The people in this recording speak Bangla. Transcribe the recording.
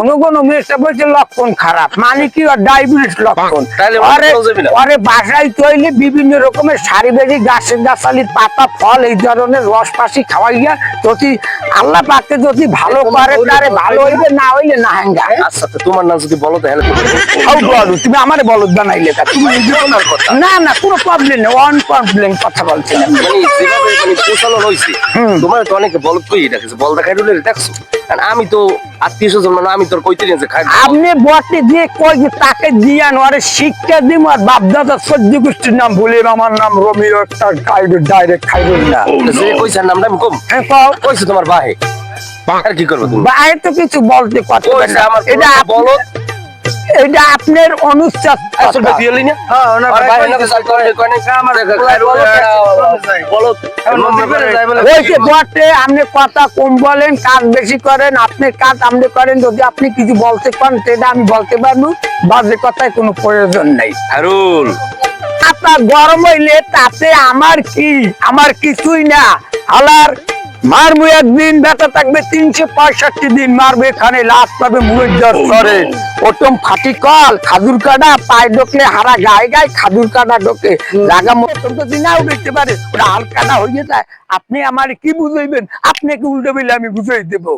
কোনো কোনো মেয়েটা বলছে লক্ষণ খারাপ মানে কি ডায়াবেটিস লক্ষণ না। আরে বাসায় তৈলে বিভিন্ন রকমের সারিবারি গাছের গাছালির পাতা ফল এই ধরনের রস পাশি খাওয়াইয়া যদি আল্লাহ পাকে যদি ভালো করে তারে ভালো হইবে না হইলে না হাঙ্গা আচ্ছা তোমার নাম যদি বলো তাহলে বলো। তুমি আমারে বলদ বানাইলে তুমি নিজে বলার কথা। না না কোনো প্রবলেম নেই অন প্রবলেম কথা বলছি না। মানে যেভাবে মানে পোষানো হয়েছে তোমার তো অনেকে বল তুই দেখেছ? বল দেখাই দিলে দেখছ? কারণ আমি তো আত্মীয় স্বজন মানে আমি তোর কইতে নিয়েছে খাই। আপনি বটে দিয়ে কই যে তাকে দিয়ান আরে শিক্ষা দিম আর বাপ দাদা সহ্য গোষ্ঠীর নাম বলে আমার নাম রমিও একটা খাইবে ডাইরেক্ট খাইবেন না। যে কইছে নামটা আমি কম। হ্যাঁ। কইছে তোমার বাহে। আর কি করব তুমি? বাইরে তো কিছু বলতে এটা বলো। এটা আপনার অনুচ্ছেদ আসল না হ্যাঁ, ওনার ভাই না স্যার কয় না আমার বলো ওইসে বটে আপনি কথা কম বলেন কাজ বেশি করেন আপনি কাজ আপনি করেন যদি আপনি কিছু বলতে পারেন সেটা আমি বলতে পারব। বাজে কথায় কোনো প্রয়োজন নেই। হারুল আপনার গরম হইলে তাতে আমার কি? আমার কিছুই না। হালার মারবো একদিন ব্যথা থাকবে তিনশো পঁয়ষট্টি দিন। মারবে এখানে লাশ পাবে মুরজ্জর করে ওটম ফাটি কল খাদুর কাটা পায়ে ঢোকে হারা গায়ে গায়ে খাদুর কাটা ঢোকে। লাগা মতন তো দিনাও দেখতে পারে ওটা হালকাটা হয়ে যায়। আপনি আমার কি বুঝাইবেন? আপনাকে উল্টো বলে আমি বুঝাই দেবো?